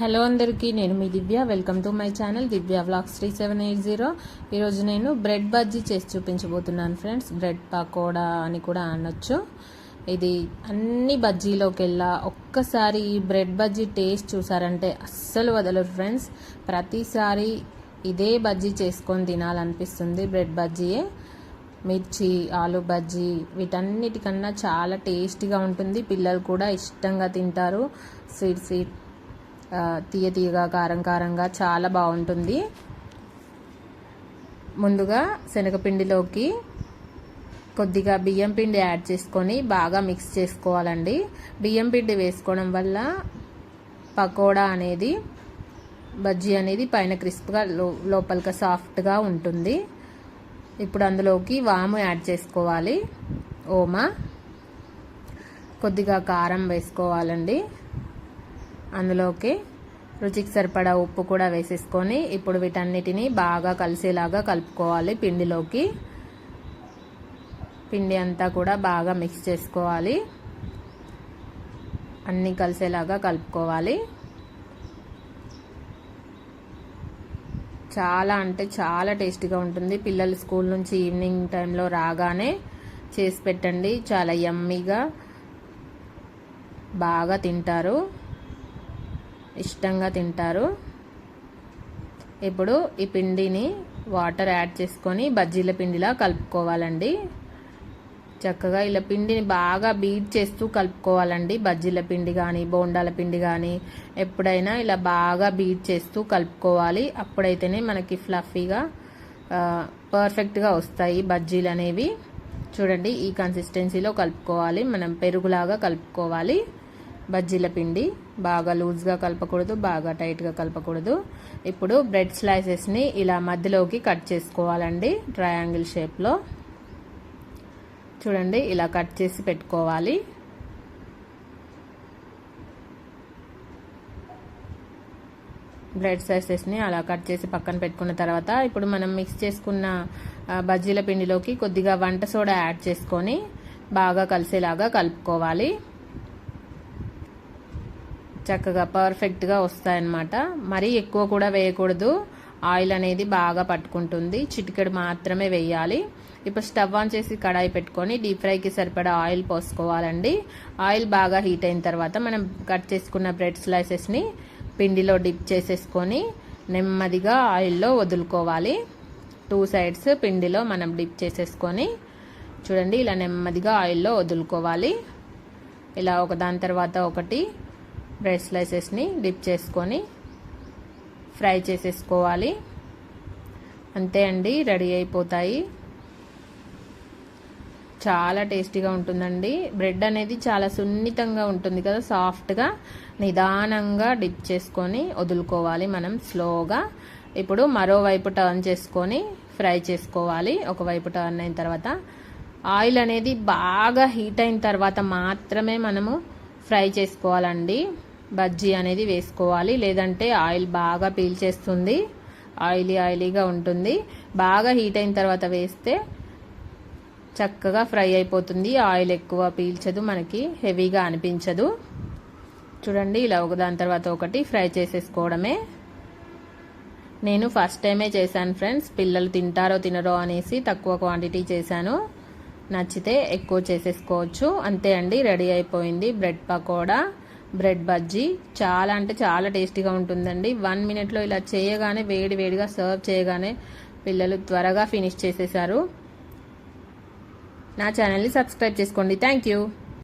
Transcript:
Hello అందరికీ నేను మీ Divya. Welcome to my channel Divya vlogs three seven eight zero ఈరోజు నేను బ్రెడ్ బజ్జీ చేసి చూపించబోతున్నాను ఫ్రెండ్స్. బ్రెడ్ పకోడా అని కూడా అనొచ్చు. ఇది అన్ని బజ్జీలోకి వెళ్ళా ఒక్కసారి ఈ బ్రెడ్ బజ్జీ టేస్ట్ చూసారంటే అస్సలు వదలరు ఫ్రెండ్స్. ప్రతిసారి ఇదే బజ్జీ చేసుకొని తినాలనిపిస్తుంది బ్రెడ్ బజ్జీయే. మిర్చి ఆలు బజ్జీ వీటన్నిటికన్నా చాలా టేస్టీగా ఉంటుంది. పిల్లలు కూడా ఇష్టంగా తింటారు. స్వీట్ స్వీట్ తీయ తీయగా కారం కారంగా చాలా బాగుంటుంది. ముందుగా శనగపిండిలోకి కొద్దిగా బియ్యం పిండి యాడ్ చేసుకొని బాగా మిక్స్ చేసుకోవాలండి. బియ్యం పిండి వేసుకోవడం వల్ల పకోడా అనేది బజ్జీ అనేది పైన క్రిస్ప్గా లో లోపలికి సాఫ్ట్గా ఉంటుంది. ఇప్పుడు అందులోకి వాము యాడ్ చేసుకోవాలి. ఓమా. కొద్దిగా కారం వేసుకోవాలండి. అందులోకి రుచికి సరిపడా ఉప్పు కూడా వేసేసుకొని ఇప్పుడు వీటన్నిటిని బాగా కలిసేలాగా కలుపుకోవాలి పిండిలోకి. పిండి అంతా కూడా బాగా మిక్స్ చేసుకోవాలి. అన్నీ కలిసేలాగా కలుపుకోవాలి. చాలా అంటే చాలా టేస్టీగా ఉంటుంది. పిల్లలు స్కూల్ నుంచి ఈవినింగ్ టైంలో రాగానే చేసి పెట్టండి. చాలా యమ్మీగా బాగా తింటారు. ఇష్టంగా తింటారు. ఇప్పుడు ఈ పిండిని వాటర్ యాడ్ చేసుకొని బజ్జీల పిండిలా కలుపుకోవాలండి. చక్కగా ఇలా పిండిని బాగా బీట్ చేస్తూ కలుపుకోవాలండి. బజ్జీల పిండి కానీ బోండాల పిండి కానీ ఎప్పుడైనా ఇలా బాగా బీట్ చేస్తూ కలుపుకోవాలి. అప్పుడైతేనే మనకి ఫ్లఫీగా పర్ఫెక్ట్గా వస్తాయి బజ్జీలు అనేవి. చూడండి ఈ కన్సిస్టెన్సీలో కలుపుకోవాలి. మనం పెరుగులాగా కలుపుకోవాలి. బజ్జీల పిండి బాగా లూజ్గా కలపకూడదు బాగా టైట్గా కలపకూడదు. ఇప్పుడు బ్రెడ్ స్లైసెస్ని ఇలా మధ్యలోకి కట్ చేసుకోవాలండి ట్రయాంగిల్ షేప్లో. చూడండి ఇలా కట్ చేసి పెట్టుకోవాలి. బ్రెడ్ స్లైసెస్ని అలా కట్ చేసి పక్కన పెట్టుకున్న తర్వాత ఇప్పుడు మనం మిక్స్ చేసుకున్న బజ్జీల పిండిలోకి కొద్దిగా వంట సోడా యాడ్ చేసుకొని బాగా కలిసేలాగా కలుపుకోవాలి. చక్కగా పర్ఫెక్ట్గా వస్తాయన్నమాట. మరీ ఎక్కువ కూడా వేయకూడదు. ఆయిల్ అనేది బాగా పట్టుకుంటుంది. చిటికెడు మాత్రమే వేయాలి. ఇప్పుడు స్టవ్ ఆన్ చేసి కడాయి పెట్టుకొని డీప్ ఫ్రైకి సరిపడా ఆయిల్ పోసుకోవాలండి. ఆయిల్ బాగా హీట్ అయిన తర్వాత మనం కట్ చేసుకున్న బ్రెడ్ స్లైసెస్ని పిండిలో డిప్ చేసేసుకొని నెమ్మదిగా ఆయిల్లో వదులుకోవాలి. టూ సైడ్స్ పిండిలో మనం డిప్ చేసేసుకొని చూడండి ఇలా నెమ్మదిగా ఆయిల్లో వదులుకోవాలి. ఇలా ఒకదాని తర్వాత ఒకటి బ్రెడ్ స్లైసెస్ని డిప్ చేసుకొని ఫ్రై చేసేసుకోవాలి. అంతే అండి రెడీ అయిపోతాయి. చాలా టేస్టీగా ఉంటుందండి. బ్రెడ్ అనేది చాలా సున్నితంగా ఉంటుంది కదా సాఫ్ట్గా నిదానంగా డిప్ చేసుకొని వదులుకోవాలి మనం స్లోగా. ఇప్పుడు మరోవైపు టర్న్ చేసుకొని ఫ్రై చేసుకోవాలి. ఒకవైపు టర్న్ అయిన తర్వాత ఆయిల్ అనేది బాగా హీట్ అయిన తర్వాత మాత్రమే మనము ఫ్రై చేసుకోవాలండి. బజ్జీ అనేది వేసుకోవాలి. లేదంటే ఆయిల్ బాగా పీల్చేస్తుంది. ఆయిలీ ఆయిలీగా ఉంటుంది. బాగా హీట్ అయిన తర్వాత వేస్తే చక్కగా ఫ్రై అయిపోతుంది. ఆయిల్ ఎక్కువ పీల్చదు మనకి. హెవీగా అనిపించదు. చూడండి ఇలా ఒకదాని తర్వాత ఒకటి ఫ్రై చేసేసుకోవడమే. నేను ఫస్ట్ టైమే చేశాను ఫ్రెండ్స్. పిల్లలు తింటారో తినరో అనేసి తక్కువ క్వాంటిటీ చేశాను. నచ్చితే ఎక్కువ చేసేసుకోవచ్చు. అంతే అండి రెడీ అయిపోయింది బ్రెడ్ పకోడా. బ్రెడ్ బజ్జీ. చాలా అంటే చాలా టేస్టీగా ఉంటుందండి. వన్ మినిట్లో ఇలా చేయగానే వేడి వేడిగా సర్వ్ చేయగానే పిల్లలు త్వరగా ఫినిష్ చేసేసారు నా ఛానల్ని సబ్స్క్రైబ్ చేసుకోండి. Thank you.